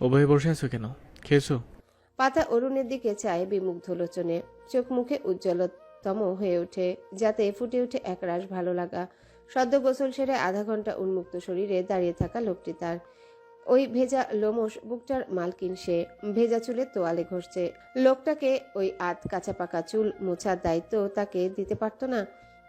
উভয়ে বসে আছো কেন? খেয়েছো? পাতা অরুণের দিকে চায় বিমুগ্ধ লোচনে। চোখ মুখে উজ্জ্বলতম হয়ে ওঠে, যাতে ফুটে ওঠে একরাশ ভালো লাগা। সদ্য গোসল সেরে আধা ঘণ্টা উন্মুক্ত শরীরে দাঁড়িয়ে থাকা লোকটি তার। ওই ভেজা লোমস বুকটার মালকিন সে। ভেজা চুলে তোয়ালে ঘষছে। লোকটাকে ওই আধ কাঁচা পাকা চুল মোছার দায়িত্ব তাকে দিতে পারতো না।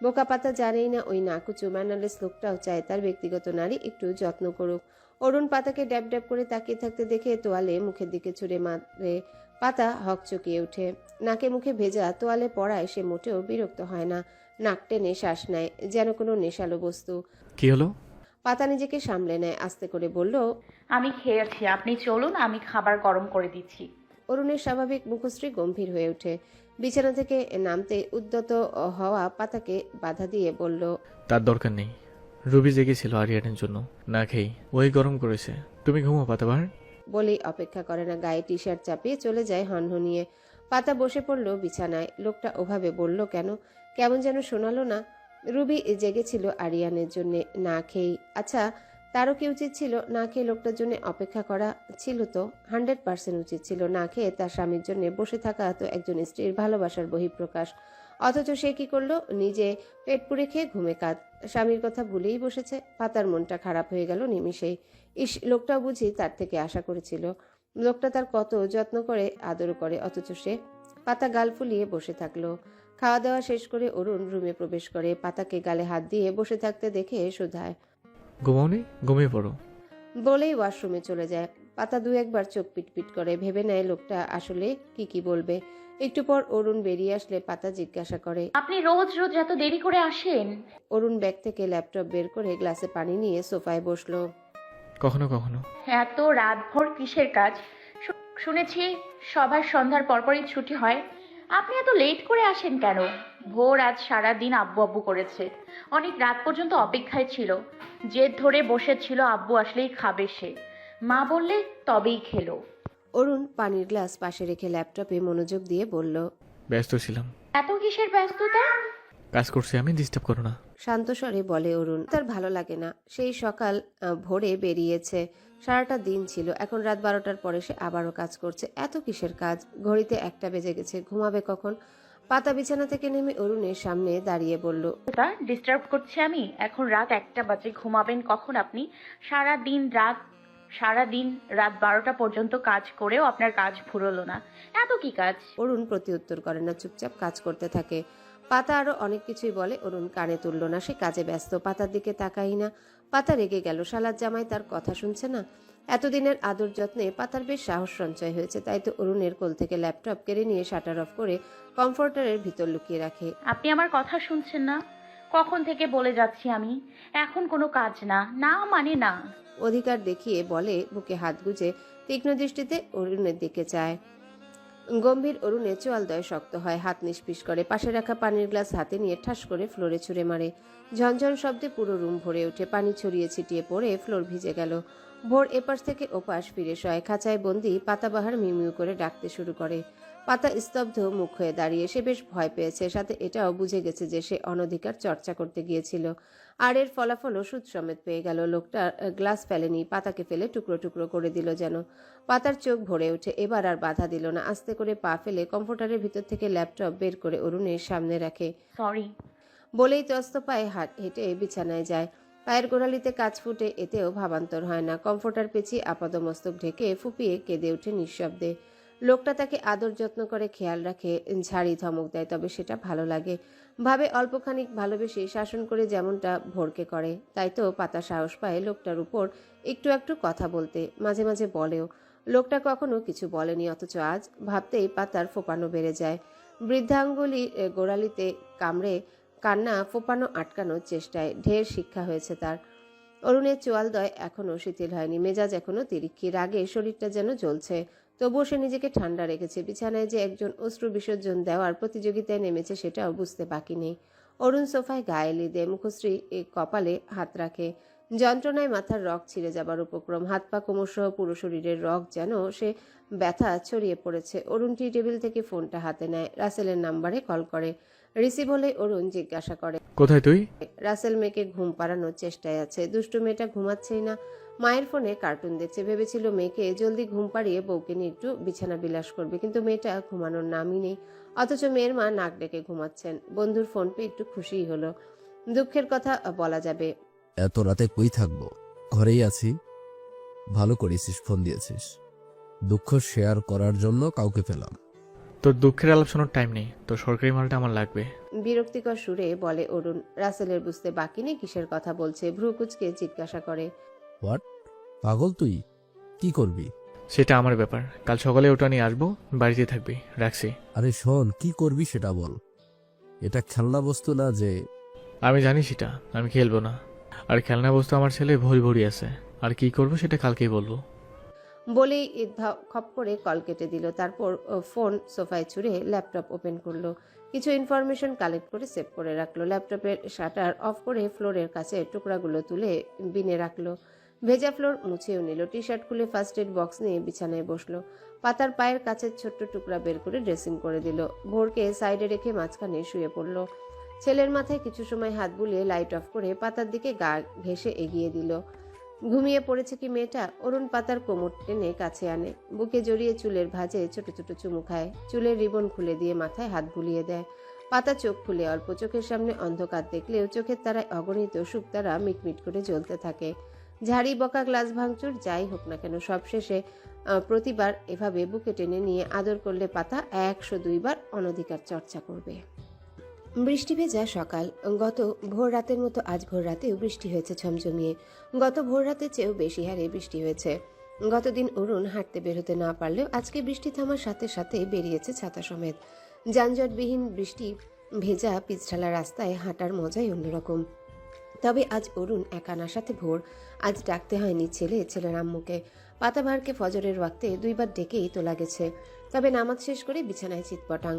বোকা পাতা জানেই না ওই নাকুচু ম্যানালেস লোকটাও চায় তার ব্যক্তিগত নারী একটু যত্ন করুক। অরুণ পাতাকে ড্যাব ড্যাব করে তাকিয়ে থাকতে দেখে তোয়ালে মুখের দিকে ছুঁড়ে মারে পাতা হক চকিয়ে ওঠে। নাকে মুখে ভেজা তোয়ালে পড়ায় সে মোটেও বিরক্ত হয় না। নাক টেনে শ্বাস নেয় যেন কোনো নেশালো বস্তু। কি হলো? পাতা নিজেকে সামলে নেয় আস্তে করে বলল আমি খেয়েছি আপনি চলুন আমি খাবার গরম করে দিচ্ছি। অরুণের স্বাভাবিক মুখশ্রী গম্ভীর হয়ে ওঠে। বিছানা থেকে নামতে উদ্যত হওয়া পাতাকে বাধা দিয়ে বলল তার দরকার নেই। রুবি জেগেছিল আরিয়ানের জন্য। না খেই ওই গরম করেছে। তুমি ঘুমো পাতাবার বলেই অপেক্ষা করে না গায়ে টি শার্ট চাপিয়ে চলে যায় হনহনিয়ে। পাতা বসে পড়ল বিছানায়। লোকটা ওভাবে বলল কেন? কেমন যেন শোনালো না? রুবি জেগেছিল আরিয়ানের জন্য না খেয়েই আচ্ছা তারও কি উচিত ছিল না খেয়ে লোকটার জন্য অপেক্ষা করা? ছিল তো। হান্ড্রেড পার্সেন্ট উচিত ছিল না খেয়ে তার স্বামীর জন্য বসে থাকা তো একজন স্ত্রীর ভালোবাসার বহিঃপ্রকাশ। অথচ সে কি করল? নিজে পেট পুড়ে খেয়ে ঘুমে কাঁদ। স্বামীর কথা ভুলেই বসেছে। পাতার মনটা খারাপ হয়ে গেল নিমিষেই ইস, লোকটাও বুঝি তার থেকে আশা করেছিল। লোকটা তার কত যত্ন করে, আদর করে, অথচ সে পাতা গাল ফুলিয়ে বসে থাকল। খাওয়া দাওয়া শেষ করে অরুণ রুমে প্রবেশ করে। পাতাকে গালে হাত দিয়ে বসে থাকতে দেখে শোধায় ঘুমাওনি? ঘুমিয়ে পড়ো। বলেই ওয়াশরুমে চলে যায়। পাতা দু একবার চোখ পিটপিট করে ভেবে নেয় লোকটা আসলে কি কি বলবে। একটু পর অরুণ বেরিয়ে আসলে পাতা জিজ্ঞাসা করে আপনি রোজ রোজ এত দেরি করে আসেন? অরুণ ব্যাগ থেকে ল্যাপটপ বের করে গ্লাসে পানি নিয়ে সোফায় বসল। কখনো কখনো। এত রাতভর কিসের কাজ? শু- শুনেছি সবার সন্ধ্যার পরপরই ছুটি হয়। আপনি এত লেট করে আসেন কেন? ভোর আজ সারা দিন আব্বু আব্বু করেছে। অনেক রাত পর্যন্ত অপেক্ষায় ছিল। জেদ ধরে বসেছিল আব্বু আসলেই খাবে সে। মা বললে তবেই খেলো। অরুণ পানির গ্লাস পাশে রেখে ল্যাপটপে মনোযোগ দিয়ে বলল ব্যস্ত ছিলাম। এত কিসের ব্যস্ততা? কাজ করছি আমি ডিস্টার্ব করো না। শান্ত স্বরে বলে অরুণ তার ভালো লাগে না। সেই সকাল আহ, ভোরে বেরিয়েছে। সারাটা দিন ছিল। এখন রাত বারোটার পরে সে আবারও কাজ করছে। এত কিসের কাজ? ঘড়িতে একটা বেজে গেছে। ঘুমাবে কখন? পাতা বিছানা থেকে নেমে অরুণের সামনে দাঁড়িয়ে বলল তা ডিস্টার্ব করছি আমি? এখন রাত একটা বাজে ঘুমাবেন কখন আপনি? সারা দিন রাত সারা দিন রাত বারোটা পর্যন্ত কাজ করেও আপনার কাজ ফুরলো না। এত কি কাজ? অরুণ প্রতি উত্তর করে না চুপচাপ কাজ করতে থাকে। পাতা আরও অনেক কিছুই বলে অরুণ কানে তুললো না সে কাজে ব্যস্ত পাতার দিকে তাকাই না। পাতা রেগে গেল শালার জামাই তার কথা শুনছে না। এতদিনের আদর যত্নে পাতার বেশ সাহস সঞ্চয় হয়েছে তাই তো অরুণের কোল থেকে ল্যাপটপ কেড়ে নিয়ে শাটার অফ করে কমফোর্টারের ভিতর লুকিয়ে রাখে। আপনি আমার কথা শুনছেন না? কখন থেকে বলে যাচ্ছি আমি? এখন কোনো কাজ না না মানে না। অধিকার দেখিয়ে বলে বুকে হাত গুজে তীক্ষ্ণ দৃষ্টিতে অরুণের দিকে চায়। গম্ভীর অরুণে চোয়ালদয় শক্ত হয়, হাত নিষ্পিস করে। পাশে রাখা পানির গ্লাস হাতে নিয়ে ঠাস করে ফ্লোরে ছুঁড়ে মারে। ঝনঝন শব্দে পুরো রুম ভরে ওঠে, পানি ছড়িয়ে ছিটিয়ে পড়ে, ফ্লোর ভিজে গেল। ভোর এপাশ থেকে ওপাশ ফিরে শয় খাঁচায় বন্দি, পাতাবাহার মিউমিউ করে ডাকতে শুরু করে। পাতা স্তব্ধ মুখ হয়ে দাঁড়িয়ে সে বেশ ভয় পেয়েছে। সাথে এটাও বুঝে গেছে যে সে অনধিকার চর্চা করতে গিয়েছিল। আর এর ফলাফল ওষুধ সমেত পেয়ে গেল। লোকটা গ্লাস ফেলেনি পাতাকে ফেলে টুকরো টুকরো করে দিল যেন। পাতার চোখ ভরে ওঠে এবার আর বাধা দিল না। আস্তে করে পা ফেলে কম্পিউটারের ভিতর থেকে ল্যাপটপ বের করে অরুণের সামনে রাখে। সরি বলেই তস্ত পায়ে হাট হেঁটে বিছানায় যায়। পায়ের গোড়ালিতে কাজ ফুটে এতেও ভাবান্তর হয় না। কমফোর্টার পেঁচিয়ে আপাদমস্তক ঢেকে ফুপিয়ে কেঁদে ওঠে নিঃশব্দে। লোকটা তাকে আদর যত্ন করে খেয়াল রাখে, ঝাড়ি ধমক দেয়, তবে সেটা ভালো লাগে। ভাবে অল্পখানিক ভালোবেসে শাসন করে যেমনটা ভোরকে করে, তাই তো পাতা সাহস পায় লোকটার উপর একটু একটু কথা বলতে, মাঝে মাঝে বলেও। লোকটা কখনো কিছু বলেনি, অথচ আজ ভাবতেই পাতার ফোপানো বেড়ে যায়। বৃদ্ধাঙ্গুলি গোড়ালিতে কামড়ে কান্না, ফোপানো আটকানোর চেষ্টায় ঢের শিক্ষা হয়েছে তার। অরুণের চোয়ালদয় এখনও শিথিল হয়নি, মেজাজ এখনও তিরিক্ষি রাগে শরীরটা যেন জ্বলছে। তবুও সে নিজেকে ঠান্ডা রেখেছে। বিছানায় যে একজন অশ্রু বিসর্জন দেওয়ার প্রতিযোগিতায় নেমেছে সেটাও বুঝতে বাকি নেই। অরুণ সোফায় গায়ে লিদে মুখশ্রী কপালে হাত রাখে। যন্ত্রণায় মাথার রগ ছিঁড়ে যাবার উপক্রম। হাত পা কোমরসহ পুরো শরীরের রগ যেন সে ব্যথা ছড়িয়ে পড়েছে। অরুণ টি টেবিল থেকে ফোনটা হাতে নেয়। রাসেলের নাম্বারে কল করে। রিসিভ হলে অরুণ জিজ্ঞাসা করে কোথায় তুই? রাসেল মেয়েকে ঘুম পাড়ানোর চেষ্টায় আছে। দুষ্টু মেয়েটা ঘুমাচ্ছেই না। মায়ের ফোনে কার্টুন দেখছে। ভেবেছিল মেয়েকে জলদি ঘুম পাড়িয়ে বউকে নিয়ে একটু বিছানা বিলাস করবে কিন্তু মেয়েটা ঘুমানোর নামই নেই। অথচ মেয়ের মা নাক ডেকে ঘুমাচ্ছেন। বন্ধুর ফোন পেয়ে একটু খুশিই হলো। দুঃখের কথা বলা যাবে। এত রাতে কই থাকব? ঘরেই আছি। ভালো করেছিস ফোন দিয়েছিস। দুঃখ শেয়ার করার জন্য কাউকে পেলাম। তোর দুঃখের আলাপ শোনার টাইম নেই। তোর সরকারি মালটা আমার লাগবে। বিরক্তিকর সুরে বলে অরুণ। রাসেলের বুঝতে বাকি নেই কিসের কথা বলছে? ভ্রুকুচকে জিজ্ঞাসা করে। হোয়াট পাগল তুই? কি করবি? সেটা আমার ব্যাপার। কাল সকালে ওটা নিয়ে আসব বাড়িতে থাকবি রাখছি। আরে শোন কি করবি সেটা বল। এটা খেলনা বস্তু না যে আমি জানি সেটা আমি খেলব না। আর খেলনা বস্তু আমার ছেলে ভরি ভরি আছে। আর কি করব সেটা কালকেই বলব। বলেই ধা- খপ করে কল কেটে দিল। তারপর ও, ফোন সোফায় ছুঁড়ে ল্যাপটপ ওপেন করল। কিছু ইনফরমেশন কালেক্ট করে সেভ করে রাখল। ল্যাপটপের শাটার অফ করে ফ্লোরের কাছে টুকরাগুলো তুলে বিনে রাখল। ভেজা ফ্লোর মুছেও নিল। টি শার্ট খুলে ফার্স্ট এড বক্স নিয়ে বিছানায় বসল। পাতার পায়ের কাছের ছোট্ট টুকরা বের করে ড্রেসিং করে দিল। ভোরকে সাইডে রেখে মাঝখানে শুয়ে পড়ল। ছেলের মাথায় কিছু সময় হাত বুলিয়ে লাইট অফ করে পাতার দিকে গা ঘেসে এগিয়ে দিল। ঘুমিয়ে পড়েছে কি মেয়েটা? অরুণ পাতার কোমর টেনে কাছে আনে। বুকে জড়িয়ে চুলের ভাঁজে ছোট ছোট চুমু খায়। চুলের রিবন খুলে দিয়ে মাথায় হাত বুলিয়ে দেয়। পাতা চোখ খুলে অল্প চোখের সামনে অন্ধকার দেখলেও চোখের তারায় অগণিত শুকতারা মিটমিট করে জ্বলতে থাকে। ঝাড়ি, বকা, গ্লাস ভাঙচুর, যাই হোক না কেন, সবশেষে প্রতিবার এভাবে বুকে টেনে নিয়ে আদর করলে পাতা একশো দুইবার অনধিকার চর্চা করবে। বৃষ্টি ভেজা সকাল। গত ভোর রাতের মতো আজ ভোর রাতেও বৃষ্টি হয়েছে ঝমঝমিয়ে। গত ভোর রাতে চেয়েও বেশি হারে বৃষ্টি হয়েছে। গতদিন অরুণ হাঁটতে বেরোতে না পারলেও আজকে বৃষ্টি থামার সাথে সাথে বেরিয়েছে ছাতা সমেত। যানজটবিহীন বৃষ্টি ভেজা পিছঢালা রাস্তায় হাঁটার মজাই অন্যরকম। তবে আজ অরুণ একানার সাথে ভোর। আজ ডাকতে হয়নি ছেলে ছেলের আম্মুকে পাতাভারকে ফজরের ওয়াক্তে দুইবার ডেকেই তোলা গেছে। তবে নামাজ শেষ করে বিছানায় চিৎপটাং।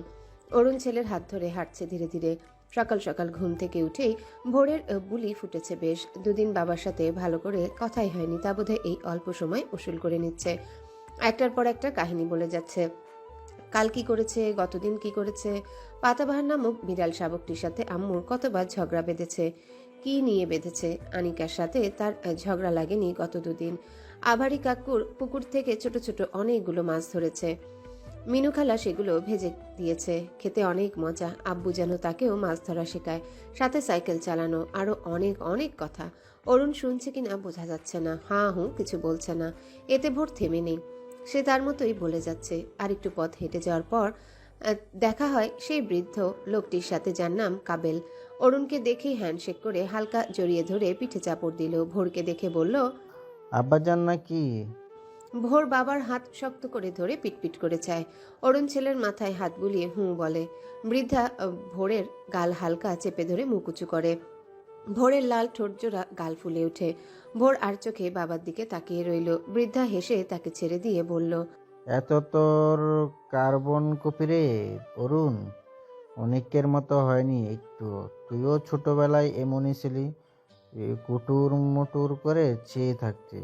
অরুণ ছেলের হাত ধরে হাঁটছে ধীরে ধীরে। সকাল সকাল ঘুম থেকে উঠেই ভোরের বুলি ফুটেছে বেশ। দুদিন বাবার সাথে ভালো করে কথাই হয়নি, তা বোধহয় এই অল্প সময় উসুল করে নিচ্ছে। একটার পর একটা কাহিনী বলে যাচ্ছে। কাল কি করেছে, গতদিন কি করেছে? পাতাবাহার নামক বিড়াল শাবকটির সাথে আম্মুর কতবার ঝগড়া বেঁধেছে? কি নিয়ে বেঁধেছে আনিকার সাথে তার ঝগড়া লাগেনি গত দুদিন। আভারি কাকুর পুকুর থেকে ছোট ছোট অনেকগুলো মাছ ধরেছে। মিনু খালা সেগুলো ভেজে দিয়েছে। খেতে অনেক মজা। আব্বু যেন তাকেও মাছ ধরা শেখায়। সাথে সাইকেল চালানো আরও অনেক অনেক কথা। অরুণ শুনছে কিনা বোঝা যাচ্ছে না। হাঁ হুঁ, কিছু বলছে না। এতে ভোর থেমে নেই। সে তার মতোই বলে যাচ্ছে। আর একটু পথ হেঁটে যাওয়ার পর দেখা হয় সেই বৃদ্ধ লোকটির সাথে যার নাম কাবেল। অরুণকে দেখেই হ্যান্ডশেক করে হালকা জড়িয়ে ধরে পিঠে চাপড় দিল। ভোরকে দেখে বলল আব্বাজান নাকি? ভোর বাবার হাত শক্ত করে ধরে পিটপিট করে চায়। অরুণ ছেলের মাথায় হাত বুলিয়ে হুঁ বলে। বৃদ্ধা আহ, ভোরের গাল হালকা চেপে ধরে মুকুচু করে। ভোরের লাল ঠোঁটজোড়া গাল ফুলে ওঠে। ভোর আর চোখে বাবার দিকে তাকিয়ে রইল। বৃদ্ধা হেসে তাকে ছেড়ে দিয়ে বলল এত তোর কার্বন কপি রে অরুণ অনেকের মতো হয়নি একটু। তুইও ছোটবেলায় এমনই ছিলি এ কুটুর মুটুর করে চেয়ে থাকতি।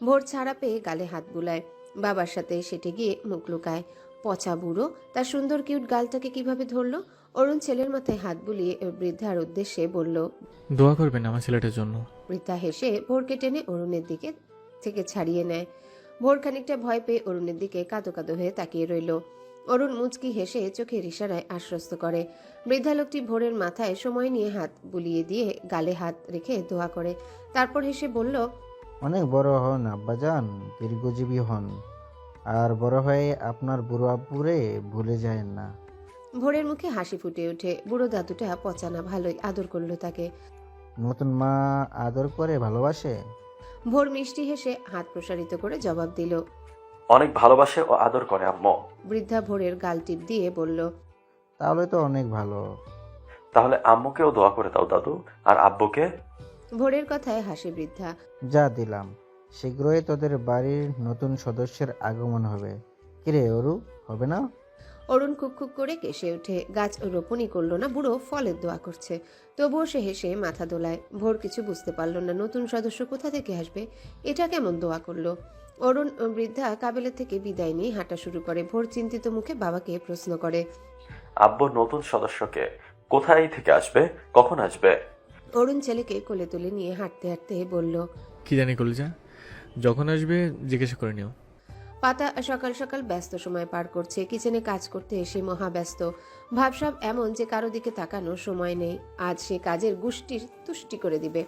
ভোর ছাড়া পেয়ে গালে হাত বুলায়। বাবার সাথে সেটে গিয়ে মুখ লুকায়। পচা বুড়ো তার সুন্দর কিউট গালটাকে কীভাবে ধরলো? অরুণ ছেলের মাথায় হাত বুলিয়ে বৃদ্ধার উদ্দেশ্যে বলল দোয়া করবেন আমার ছেলেটার জন্য। বৃদ্ধা হেসে ভোরকে টেনে অরুণের দিকে থেকে ছাড়িয়ে নেয়। ভোর খানিকটা ভয় পেয়ে অরুণের দিকে কাঁদো কাঁদো হয়ে তাকিয়ে রইল। অরুণ মুচকি হেসে চোখের ইশারায় আশ্বস্ত করে। বৃদ্ধা লোকটি ভোরের মাথায় সময় নিয়ে হাত বুলিয়ে দিয়ে গালে হাত রেখে দোয়া করে। তারপর হেসে বলল অনেক বড় হন আব্বাজান দীর্ঘজীবী হন। আর বড় হয়ে আপনার বুড়ো আব্বুরে ভুলে যায় না। ভোরের মুখে হাসি ফুটে ওঠে। বুড়ো দাদুটা পচানা ভালোই আদর করল তাকে। নতুন মা আদর করে ভালোবাসে? ভোর মিষ্টি হেসে হাত প্রসারিত করে জবাব দিল অনেক ভালোবাসে ও আদর করে আম্মু। বৃদ্ধা ভোরের গাল টিপ দিয়ে বলল তাহলে তো অনেক ভালো। তাহলে আম্মুকেও দোয়া করে দাও দাদু আর আব্বুকে? ভোরের কথায় হাসি বৃদ্ধা। যা দিলাম। শীঘ্রই তোদের বাড়ির নতুন সদস্যের আগমন হবে। কিরে অরু হবে না? অরুণ খুক খুক করে কেসে ওঠে। গাছ রোপণই করল না বুড়ো ফলের দোয়া করছে। তবুও সে হেসে মাথা দোলায়। ভোর কিছু বুঝতে পারল না নতুন সদস্য কোথা থেকে আসবে। এটা কেমন দোয়া করল? অরুণ ও বৃদ্ধা কাবেলের থেকে বিদায় নিয়ে হাঁটা শুরু করে। ভোর চিন্তিত মুখে বাবাকে প্রশ্ন করে আব্বু নতুন সদস্যকে কোথায় থেকে আসবে? কখন আসবে? অরুণ ছেলেকে কোলে তুলে নিয়ে হাঁটতে হাঁটতে বলল কি জানি কলিজা যখন আসবে জিজ্ঞাসা করে নিও। পাতা সকাল সকাল ব্যস্ত সময় পার করছে কিচেনে কাজ করতে এসে মহা ব্যস্ত। ভাবসাব এমন যে কারও দিকে তাকানোর সময় নেই আজ সে কাজের গুষ্টির তুষ্টি করে দিবে।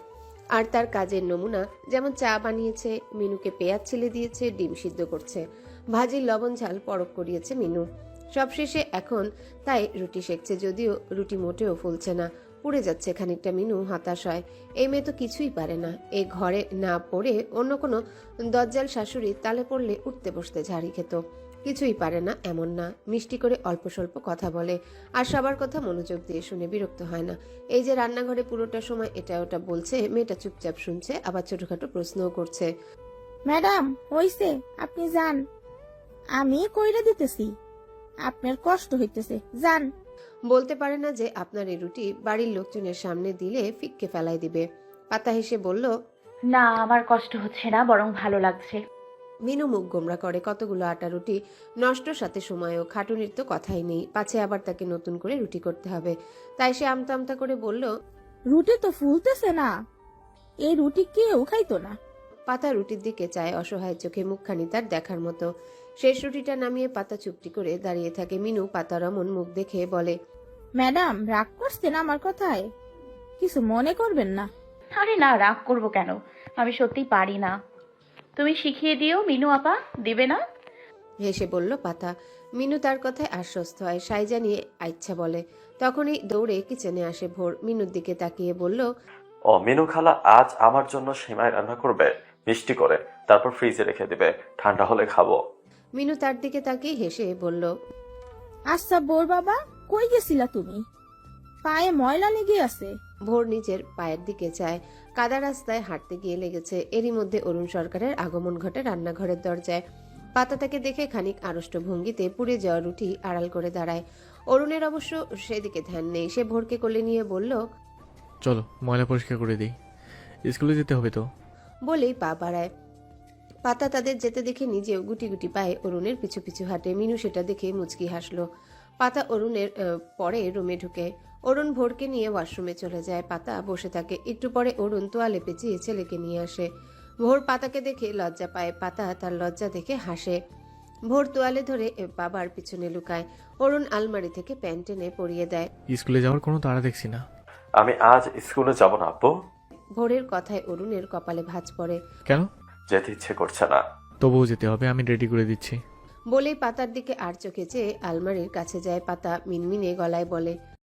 আর তার কাজের নমুনা, যেমন চা বানিয়েছে, মিনুকে পেঁয়াজ ছেলে দিয়েছে, ডিম সিদ্ধ করছে। ভাজির লবণ ঝাল পরক করিয়েছে মিনু। সবশেষে এখন তাই রুটি সেকছে যদিও রুটি মোটেও ফুলছে না। পুড়ে যাচ্ছে খানিকটা মিনু হতাশ হয় এই মেয়ে তো কিছুই পারে না। এ ঘরে না পড়ে অন্য কোনো দজ্জাল শাশুড়ি তালে পড়লে উঠতে বসতে ঝাড়ি খেত। কিছুই পারে না এমন না। মিষ্টি করে অল্প স্বল্প কথা বলে আর সবার কথা মনোযোগ দিয়ে শুনে বিরক্ত হয় না। এই যে রান্নাঘরে পুরোটা সময় এটা ওটা বলছে মেয়েটা চুপচাপ শুনছে আবার ছোটখাটো প্রশ্নও করছে। ম্যাডাম হইছে আপনি যান। আমি কইরা দিতেছি আপনার কষ্ট হইতেছে যান। বলতে পারে না যে আপনার এই রুটি বাড়ির লোকজনের সামনে দিলে ফিককে ফেলাই দিবে। পাতা হেসে বলল না আমার কষ্ট হচ্ছে না বরং ভালো লাগছে। মিনু মুখ গোমরা করে কতগুলো আটা রুটি নষ্ট সাথে সময়ও খাটুনির তো কথাই নেই। পাছে আবার তাকে নতুন করে রুটি করতে হবে। তাই সে আমতা আমতা করে বলল রুটি তো ফুলতেছে না। এই রুটি কেউ খাইতো না। পাতা রুটির দিকে চায় অসহায় চোখে মুখখানি তার দেখার মতো। শেষ রুটিটা নামিয়ে পাতা চুপটি করে দাঁড়িয়ে থাকে মিনু। পাতার অমন মুখ দেখে বলে ম্যাডাম রাগ করছেন আমার কথায়? কিছু মনে করবেন না। আরে না রাগ করব কেন? আমি সত্যি পারি না। তুমি শিখিয়ে দিও মিনু আপা দিবে না? হেসে বলল পাতা। মিনু তার কথায় আশ্বস্ত হয় সাই জানিয়ে আইচ্ছা বলে। তখনই দৌড়ে কিচেনে আসে ভোর। মিনুর দিকে তাকিয়ে বলল ও মিনু খালা আজ আমার জন্য সেমাই রান্না করবে। মিষ্টি করে তারপর ফ্রিজে রেখে দিবে। ঠান্ডা হলে খাব। মিনু তার দিকে তাকিয়ে হেসে বলল আচ্ছা বোর বাবা কই গেছিলা তুমি? পায়ে ময়লা লেগে আছে। ভোর নিজের পায়ের দিকে চায়। কাদা রাস্তায় হাঁটতে গিয়ে লেগেছে। এরই মধ্যে অরুণ সরকারের আগমন ঘটে রান্নাঘরের দরজায়। পাতা তাকে দেখে খানিক আড়ষ্ট ভঙ্গিতে পুড়ে যাওয়া রুটি আড়াল করে দাঁড়ায়। অরুণের অবশ্য সেদিকে ধ্যান নেই। সে ভোরকে কোলে নিয়ে বলল চলো ময়লা পরিষ্কার করে দিই। স্কুলে যেতে হবে তো। বলেই পা বাড়ায়। পাতা তাদের যেতে দেখে নিজেও গুটি গুটি পায়ে অরুণের পিছু পিছু হাঁটে। মিনু সেটা দেখে মুচকি হাসলো। পাতা অরুণের পরে রুমে ঢুকে। অরুণ ভোরকে নিয়ে ওয়াশরুমে চলে যায়। পাতা বসে থাকে। একটু পরে অরুণ তোয়ালে পেঁচিয়ে ছেলেকে নিয়ে আসে। ভোর পাতাকে দেখে লজ্জা পায়। পাতা তার লজ্জা দেখে হাসে। ভোর তোয়ালে ধরে বাবার পিছনে লুকায়। অরুণ আলমারি থেকে প্যান্ট টেনে পরিয়ে দেয়। স্কুলে যাওয়ার কোনো তাড়া দেখছি না। আমি আজ স্কুলে যাব না আপু ভোরের কথায় অরুণের কপালে ভাঁজ পড়ে। কেন? যেতে ইচ্ছে করছে না। তবুও যেতে হবে। আমি রেডি করে দিচ্ছি। বলেই পাতার দিকে আর চোখে চেয়ে আলমারির কাছে যায় পাতা মিনমিনে গলায় বলে